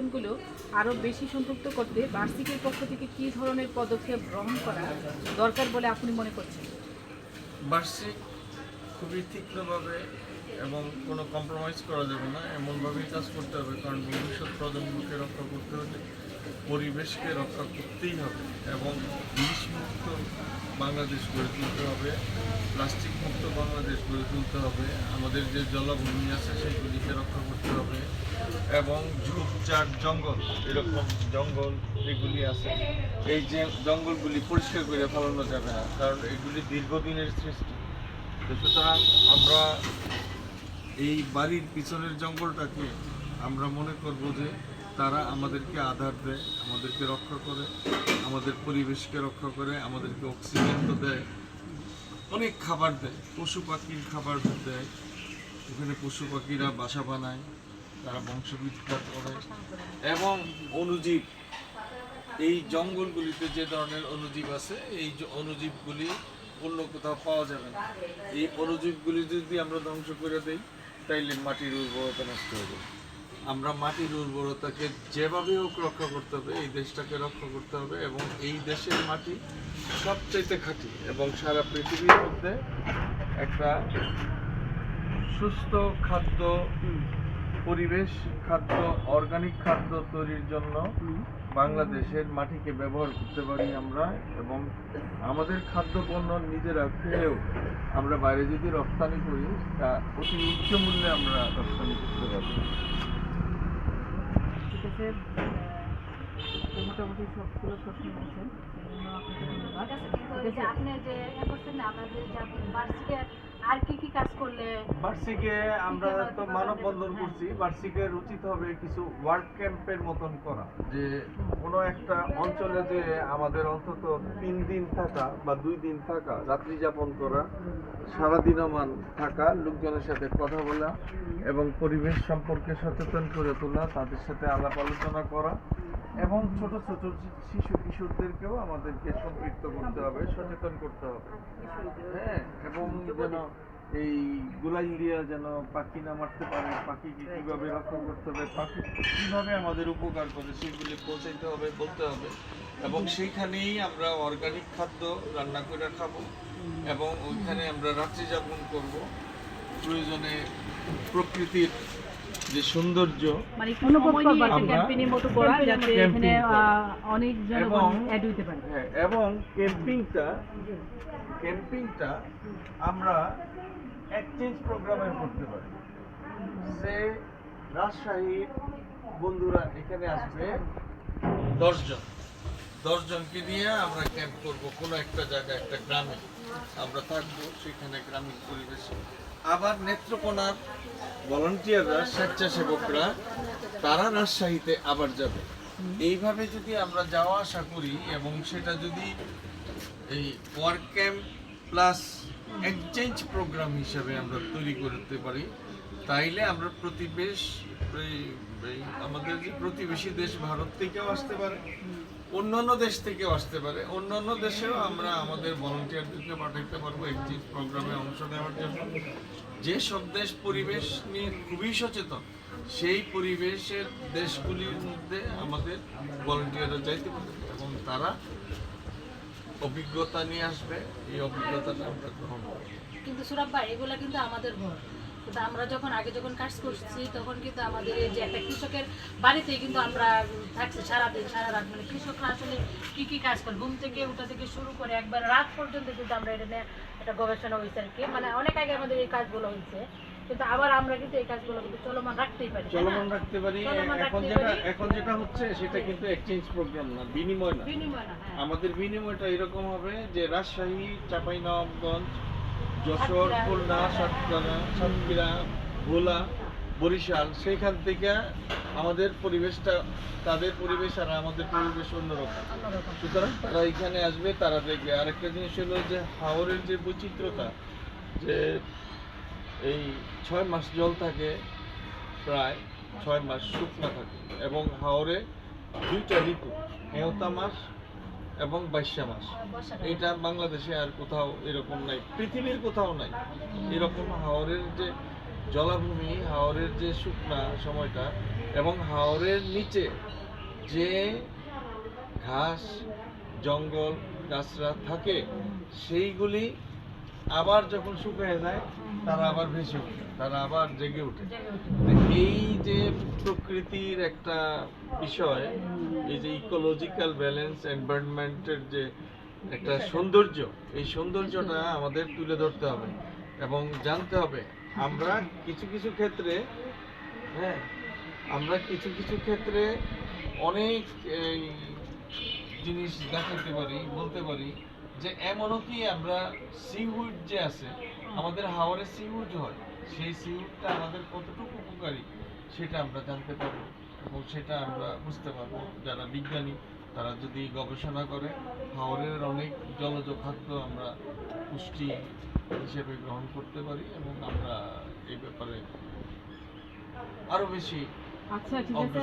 সংগঠনগুলো আরও বেশি সম্পৃক্ত করতে বার্ষিকের পক্ষ থেকে কি ধরনের পদক্ষেপ গ্রহণ করা দরকার বলে আপনি মনে করছেন? বার্ষিক খুবই তীক্ষ্ণভাবে এবং কোনো কম্প্রোমাইজ করা যাবে না, এমনভাবেই কাজ করতে হবে, কারণ ভবিষ্যৎ প্রজন্মকে রক্ষা করতে হলে পরিবেশকে রক্ষা করতেই হবে এবং বিষমুক্ত বাংলাদেশ গড়ে তুলতে হবে প্লাস্টিক মুক্ত বাংলাদেশ গড়ে তুলতে হবে, আমাদের যে জলাভূমি আছে সেগুলিকে রক্ষা করতে হবে এবং ঝোপঝাড় জঙ্গল, এরকম জঙ্গল যেগুলি আছে, এই যে জঙ্গলগুলি পরিষ্কার করে ফেলানো যাবে না, কারণ এগুলি দীর্ঘদিনের সৃষ্টি। সুতরাং আমরা এই বাড়ির পিছনের জঙ্গলটাকে আমরা মনে করব যে তারা আমাদেরকে আধার দেয়, আমাদেরকে রক্ষা করে, আমাদের পরিবেশকে রক্ষা করে, আমাদেরকে অক্সিজেন তো দেয়। অনেক খাবার দেয়, পশু পাখির খাবার দেয়। ওখানে পশু পাখিরা বাসা বানায়, তারা বংশবিস্তার করে। এবং অনুজীব এই জঙ্গলগুলিতে যে ধরনের অনুজীব আছে, এই অনুজীবগুলি অন্য কোথাও পাওয়া যাবে না। এই অনুজীবগুলি যদি আমরা ধ্বংস করে দেই, তাইলে মাটির উর্বরতা নষ্ট হয়ে যাবে। আমরা মাটির উর্বরতাকে যেভাবে হোক রক্ষা করতে হবে, এই দেশটাকে রক্ষা করতে হবে এবং এই দেশের মাটি সবচাইতে খাঁটি এবং সারা পৃথিবীর মধ্যে একটা সুস্থ খাদ্য পরিবেশ, খাদ্য অর্গানিক খাদ্য তৈরির জন্য বাংলাদেশের মাটিকে ব্যবহার করতে পারি আমরা এবং আমাদের খাদ্যপণ্য নিজেরা খেয়েও আমরা বাইরে যদি রপ্তানি করি, তা অতি উচ্চ মূল্যে আমরা রপ্তানি করতে ঠিক আছে মোটামুটি সবগুলো প্রশ্ন আছে। আপনাকে ধন্যবাদ আপনি যে করছেন বার্ষিকে আর কি কাজ করলে বার্ষিকে আমরা তো মানববন্ধন করছি। বার্ষিকের উচিত হবে কিছু ওয়ার্ক ক্যাম্পের মতন করা। যে কোনো একটা অঞ্চলে যে আমাদের অন্তত তিন দিন থাকা বা দুই দিন থাকা রাত্রি যাপন করা সারাদিনমান থাকা লোকজনের সাথে কথা বলা এবং পরিবেশ সম্পর্কে সচেতন করে তোলা তাদের সাথে আলাপ আলোচনা করা এবং ছোট ছোট শিশু কিশোরদেরকেও আমাদেরকে সম্পৃক্ত করতে হবে সচেতন করতে হবে। হ্যাঁ এবং যেন এই গোলা ইন্ডিয়া যেন পাখি না মারতে পারে পাখিকে কীভাবে রক্ষা করতে হবে পাখি কীভাবে আমাদের উপকার করে সেগুলি পৌঁছাইতে হবে বলতে হবে। এবং সেইখানেই আমরা অর্গানিক খাদ্য রান্না করে খাব এবং ওইখানে আমরা রাত্রি যাপন করব। প্রয়োজনে প্রকৃতির যে সৌন্দর্য মানে অনুভব করবার একটা মতো করা যাতে এখানে অনেক জনগণ এবং- অ্যাড হইতে পারে। হ্যাঁ এবং ক্যাম্পিংটা ক্যাম্পিংটা আমরা এক্সচেঞ্জ প্রোগ্রামে করতে পারি। সে রাজশাহীর বন্ধুরা এখানে আসবে দশজন। দশজনকে নিয়ে আমরা ক্যাম্প করব। কোনো একটা জায়গায় একটা গ্রামে। আমরা থাকব সেখানে গ্রামীণ পরিবেশে। আবার নেত্রকোনার ভলান্টিয়াররা স্বেচ্ছাসেবকরা তারা রাজশাহীতে আবার যাবে। এইভাবে যদি আমরা যাওয়া আসা করি এবং সেটা যদি এই work camp plus exchange program হিসাবে আমরা তৈরি করতে পারি। তাইলে আমরা প্রতিবেশ আমাদের যে প্রতিবেশী দেশ ভারত থেকেও আসতে পারে, অন্যান্য দেশ থেকেও আসতে পারে। অন্যান্য দেশেও আমরা আমাদের ভলান্টিয়ারদেরকে পাঠাইতে পারব এক্সচেঞ্জ প্রোগ্রামে অংশ নেওয়ার জন্য। যে সব দেশ পরিবেশ নিয়ে খুবই সচেতন, সেই পরিবেশের দেশগুলির মধ্যে আমাদের ভলান্টিয়াররা যাইতে পারে এবং তারা অভিজ্ঞতা নিয়ে আসবে, এই অভিজ্ঞতাটা আমরা গ্রহণ করব। কিন্তু সুরাব ভাই, এগুলো কিন্তু আমাদের ঘর। আমরা যখন, আগে যখন কাজ করছি, তখন কিন্তু আমাদের এই যে একটা কৃষকের বাড়িতেই কিন্তু আমরা থাকছি সারাদিন সারা রাত মানে কৃষকরা আসলে কি কি কাজ করে? ঘুম থেকে উঠা থেকে শুরু করে একবার রাত পর্যন্ত কিন্তু আমরা এটা নিয়ে একটা গবেষণা হয়েছে আর কি। মানে অনেক আগে আমাদের এই কাজগুলো হয়েছে। কিন্তু আবার আমরা কিন্তু এই কাজগুলো কিন্তু চলমান রাখতেই পারি চলমান রাখতে পারি। এখন যেটা এখন যেটা হচ্ছে সেটা কিন্তু এক্সচেঞ্জ প্রোগ্রাম না বিনিময় না। বিনিময় না হ্যাঁ। আমাদের বিনিময়টা এরকম হবে যে রাজশাহী চাঁপাইনবাবগঞ্জ যশোর। খুলনা সাতক্ষীরা সাতক্ষীরা ভোলা বরিশাল সেখান থেকে আমাদের পরিবেশটা তাদের পরিবেশ আর আমাদের পরিবেশ অন্যরকম। সুতরাং তারা এখানে আসবে তারা দেখবে। আরেকটা জিনিস হলো যে হাওরের যে বৈচিত্র্যতা যে এই ছয় মাস জল থাকে, প্রায় ছয় মাস শুকনা থাকে এবং হাওরে দুইটা ঋতু, হেওতা মাস এবং বাইশা মাস। এটা বাংলাদেশে আর কোথাও এরকম নাই, পৃথিবীর কোথাও নাই এরকম হাওরের যে জলাভূমি, হাওরের যে শুকনা সময়টা এবং হাওরের নিচে যে ঘাস, জঙ্গল, গাছরা থাকে, সেইগুলি আবার যখন শুকিয়ে যায় তারা আবার ভেসে ওঠে তারা আবার জেগে ওঠে। এই যে প্রকৃতির একটা বিষয় এই যে ইকোলজিক্যাল ব্যালেন্স এনভায়রনমেন্টের যে একটা সৌন্দর্য এই সৌন্দর্যটা আমাদের তুলে ধরতে হবে এবং জানতে হবে আমরা কিছু কিছু ক্ষেত্রে হ্যাঁ আমরা কিছু কিছু ক্ষেত্রে অনেক এই, জিনিস দেখাতে পারি বলতে পারি যে এমনও কি আমরা সিউড যে আছে আমাদের হাওয়ারে সিউড হয় সেই সিউডটা আমাদের কতটুকু উপকারী সেটা আমরা জানতে পারব এবং সেটা আমরা বুঝতে পারব। যারা বিজ্ঞানী তারা যদি গবেষণা করে হাওরের অনেক জলজ খাদ্য আমরা পুষ্টি হিসেবে গ্রহণ করতে পারি এবং আমরা এই ব্যাপারে আরও বেশি আচ্ছা ঠিক আছে।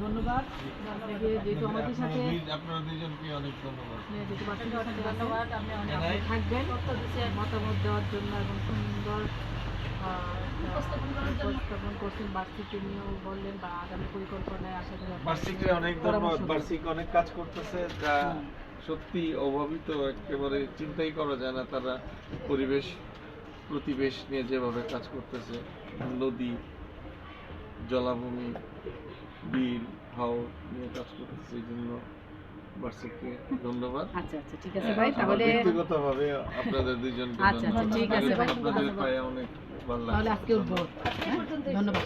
ধন্যবাদ। আপনাকে যেহেতু আমাদের সাথে আপনারা দুইজনকে অনেক ধন্যবাদ। যেহেতু অনেক থাকবেন। মতামত দেওয়ার জন্য এবং সুন্দর উপস্থাপন করছেন বার্ষিক নিয়েও বললেন বা আগামী পরিকল্পনায় আশা করি বার্ষিককে অনেক পরামর্শ ধন্যবাদ। বার্ষিক অনেক কাজ করতেছে যা সত্যি অভাবিত একেবারে চিন্তাই করা যায় না তারা পরিবেশ প্রতিবেশ নিয়ে যেভাবে কাজ করতেছে নদী জলাভূমি বিল হাও নিয়ে কাজ করতেছি এই জন্য বার্ষিককে ধন্যবাদ। আচ্ছা আচ্ছা ঠিক আছে ভাই তাহলে ব্যক্তিগতভাবে আপনাদের দুইজনকে আচ্ছা, আচ্ছা, ঠিক আছে ভাই। আপনাদের পায়ে অনেক ভালো তাহলে লাগছে আজকে উঠবো। পর্যন্তই। ধন্যবাদ।